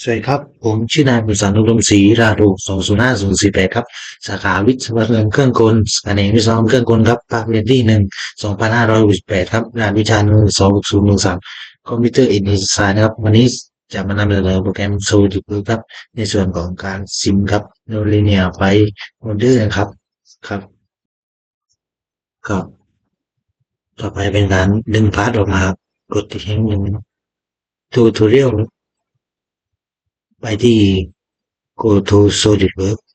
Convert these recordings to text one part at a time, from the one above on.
สวัสดีครับ ผมชื่อนายบุษานุรมศรีราดู205048ครับ สาขาวิศวกรรมเครื่องกลแผนกวิศวกรรมเครื่องกลครับภาคเรียนที่หนึ่ง2568ครับงานวิชาหนึ่ง26013คอมพิวเตอร์อินดีไซน์นะครับ วันนี้จะมานำเสนอโปรแกรม s o l i d w o r k ครับ ในส่วนของการซิมครับ no linear ไฟโมเดลนะครับครับครับ ต่อไปเป็นการดึงพาร์ทออกมาครับกดที่แห่งหนึ่ง tutorial ไปที่ go to SolidWorks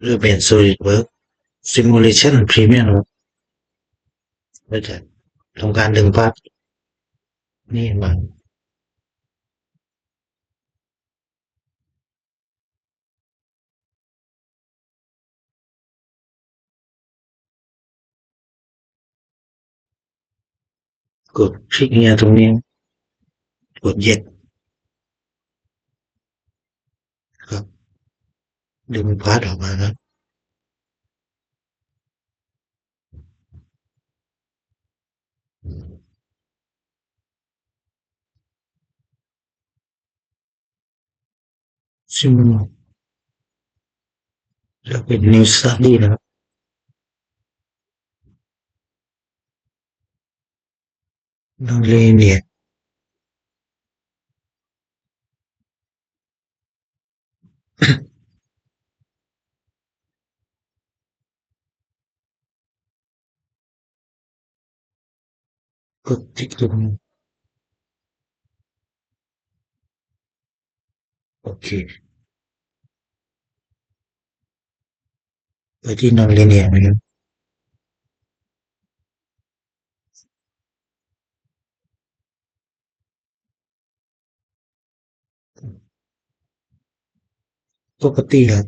หรือเป็น SolidWorks Simulation Premium ครับก็จะทำการดึงภาพนี่มา กดคลิกเนี่ยตรงนี้ กดเย็ดครับ ดึงพาร์ทออกมาครับซึ่งจะเป็น New Study นะครับ น้องเลเนี่ยกดติ๊กตรงนี้โอเค ไปที่นอนเลเนียนะครับปกติครับ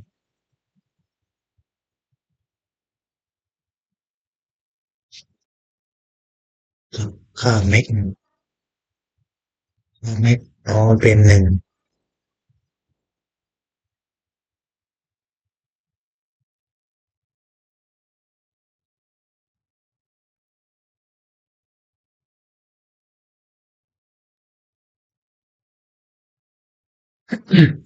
ครับ ค่าเม็กค่าเมกอ๋อเป็นหนึ่งเ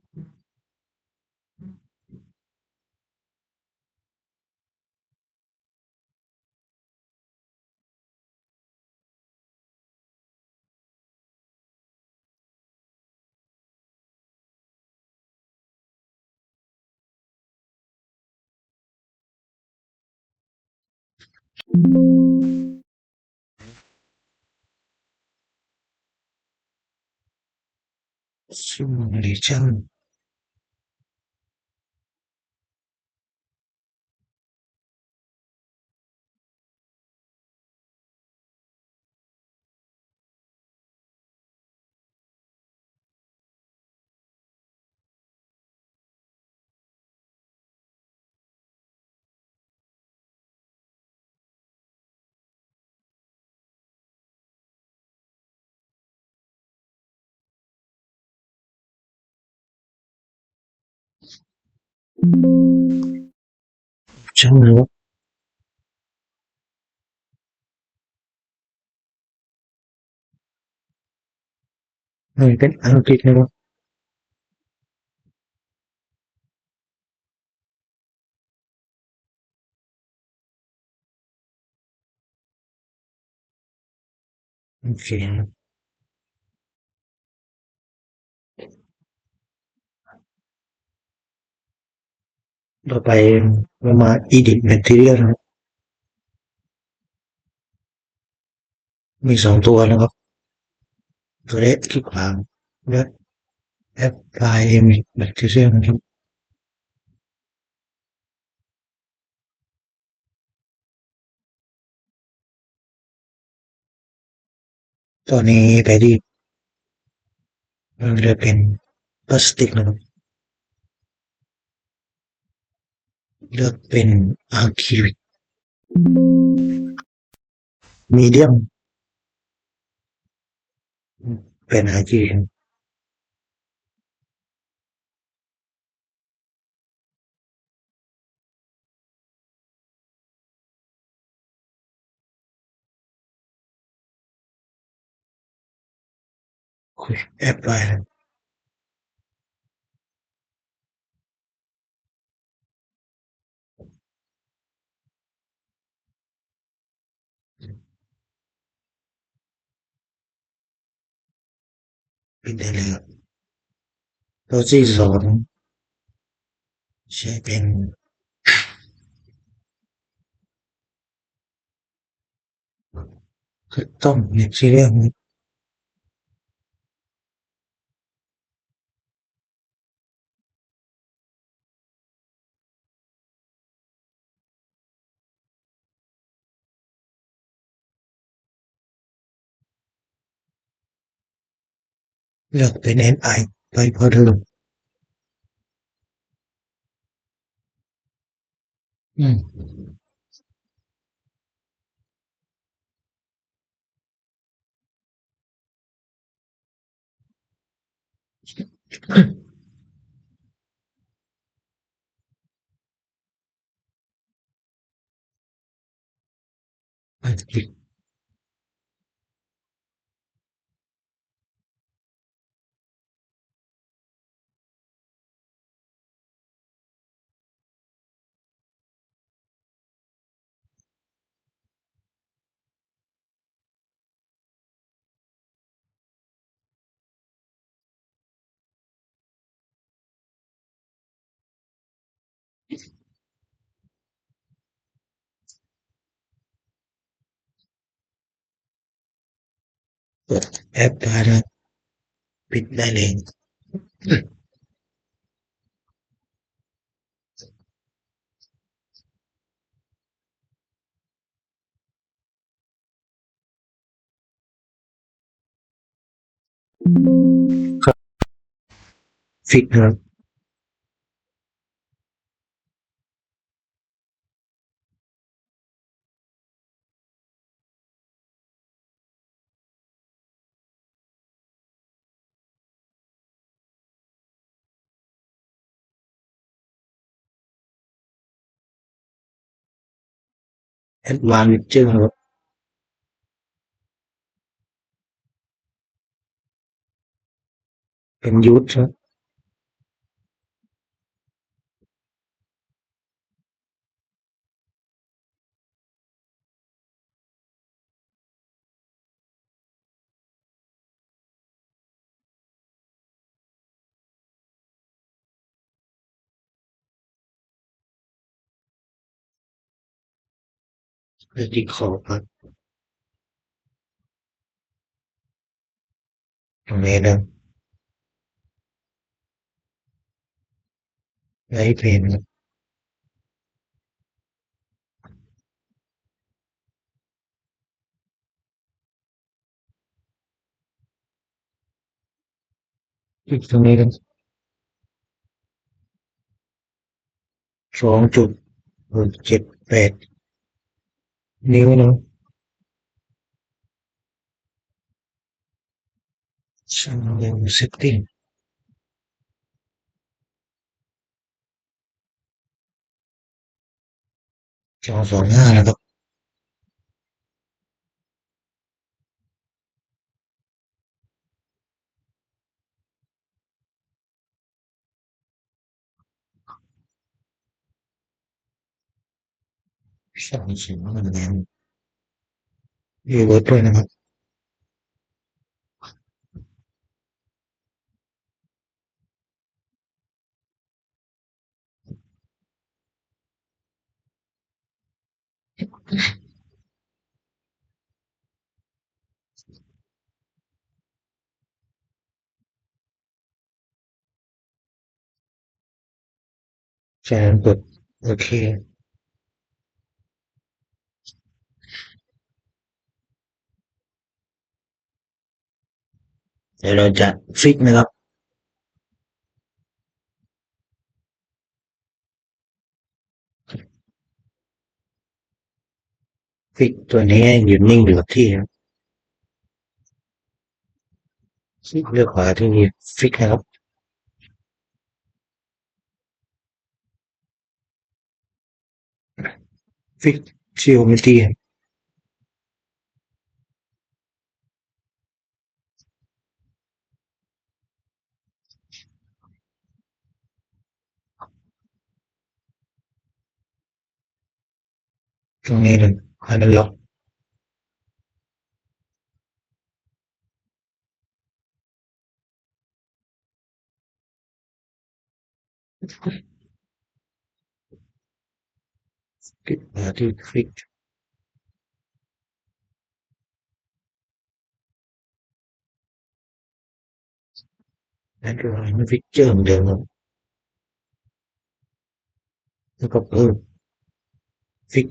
มนู FFE ซิมูเลชันช่างรู้มันเป็นอังกฤษนะครับโอเคครับ ต่อไปเรามา edit material นะครับมีสองตัวนะครับ ตัวแรกคลิกขวาและ apply image material นะครับตอนนี้ไปที่มันจะเป็นพลาสติกนะครับ เลือกเป็นอะคริลิกมีเดียมเป็นอะคริลิกคุยแอปไล น์ปินได้เลยครับตัวที่สองใช้เป็นคือต้มเนซีเรียม เลือกเป็น NI ไปพอเดิมอืมอันที่ เปิดแอปได้แล้วปิ นยูทครับเลือกที่ขอบครับตรงนี้นะไลท์เพนครับอีกตรงนี้ครับสองจุดหกเจ็ดแปด นิ้วนะช่างเร็ว เซตติ้งจอสองห้านะครับ เดี๋ยวเราจะฟิกนะครับ ฟิกตัวนี้อยู่นิ่งอยู่กับที่ครับคลิกเลือกขวาที่มีฟิกนะครับ ฟิกชิโอมิตีครั ตรงนี้เลยให้มันล็อ กคลิก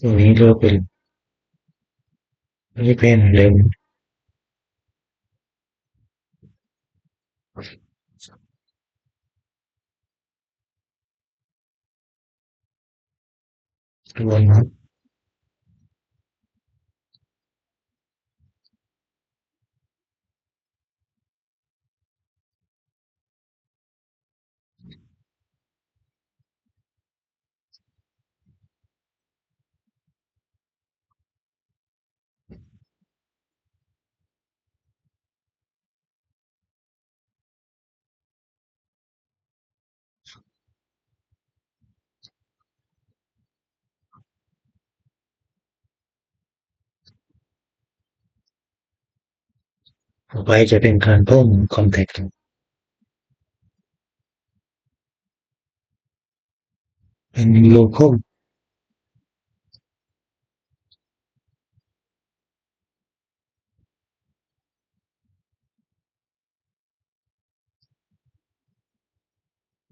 มาที่ฟิกนั่นคือมันฟิกเจอร์เหมือนเดิมครับแล้วก็เพิ่มฟิกจากด้านหลัง ตรงนี้ก็เป็นนี่เป็นเร็วตัวนั้นต่อไปจะเป็นการเพิ่มคอนแทคเป็นโลโก้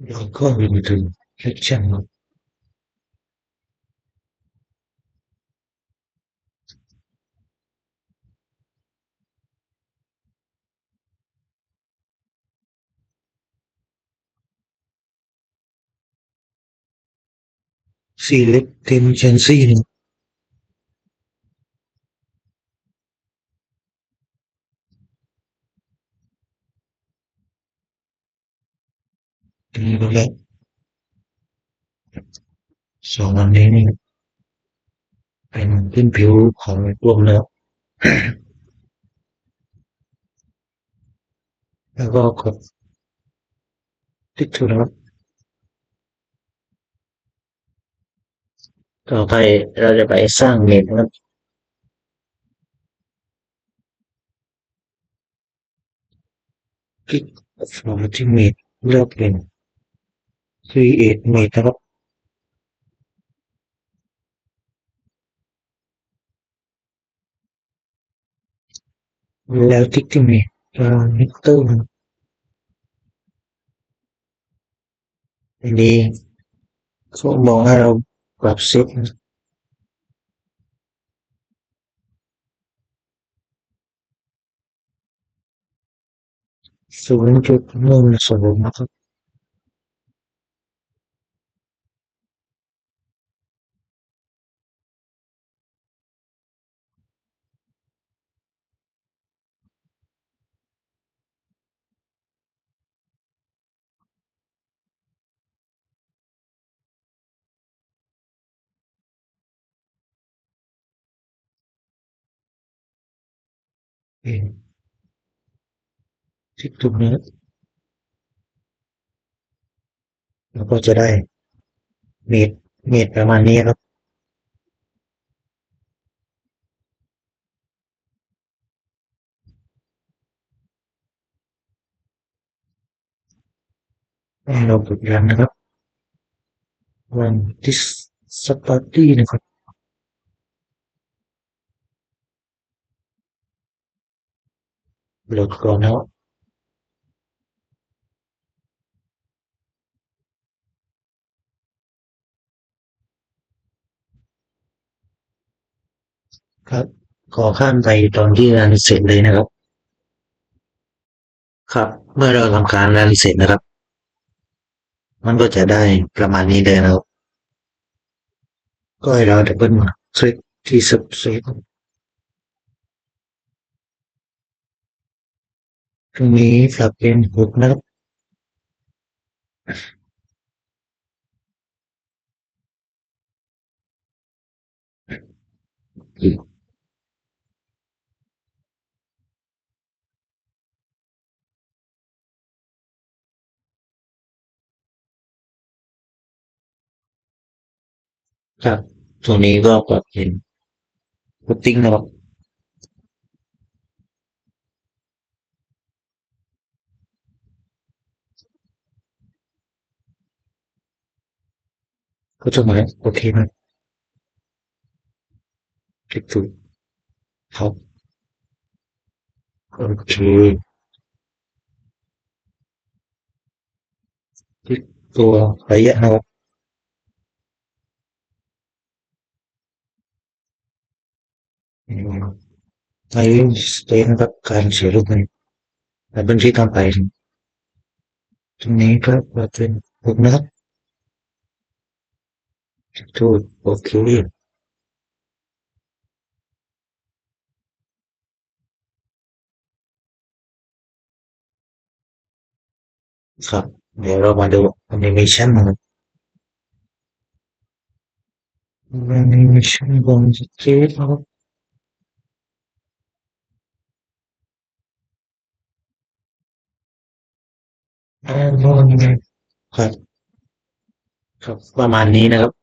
โลโก้รวมถึงเซ็กชัน ซีเล็กเทนเชนซี่นี่ก็แล้วสองอันนี้นี่เป็นพื้นผิวของรวมแล้ว แล้วก็กดติ๊กถูกนะครับ ต่อไปเราจะไปสร้างเน็ตนะครับคลิกฟอร์ที่เมดเลือกเป็น create mate นครับแล้วคลิกที่เมดมิเตอร์อันนี้เขาบอกให้เรา ปรับเซตศูนย์จุดหนึ่งศูนย์นะครับ เองที่ตรงนี้แล้วก็จะได้เมตรเมตรประมาณนี้ครับเราฝึกดยันนะครับวันที่สปาร์ตี้นะครับ โหลดก่อนแล้วครับ ขอข้ามไปตอนที่งานเสร็จเลยนะครับ ครับ เมื่อเราทำการงานเสร็จนะครับ มันก็จะได้ประมาณนี้เลยนะครับ ก็ให้เราดับเบิลคลิกที่ subscribe ตรงนี้ปรับเป็นหกนะครับครับตรงนี้ก็ปรับเป็นพุตติ้งนะครับ ก็จะหมายโอเคนะคลิกถูกครับโอเคคลิกตัวระยะนะครับอืมในสเตนะครับการเสียรูปมันแต่บัญชีตามไปตรงนี้ก็เป็นหกนะครับ คลิกถูกโอเคครับ เดี๋ยวเรามาดูแอนิเมชันนะครับแอนิเมชันบนสเตครับอ่าโน่นไงครับ ครับ ประมาณนี้นะครับ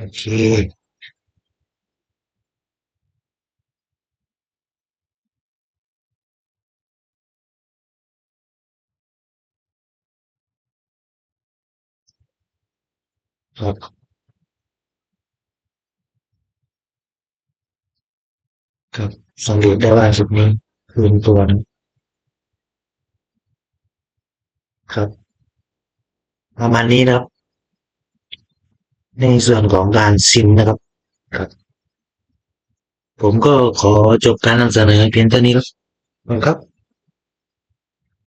โอเคครับครับสังเกตได้ว่าจุดนี้คืนตัวนะครับ ประมาณนี้นะครับ ในส่วนของการซิมนะครับครับ ผมก็ขอจบการนำเสนอเพียงเท่านี้ครับขอบคุณครับ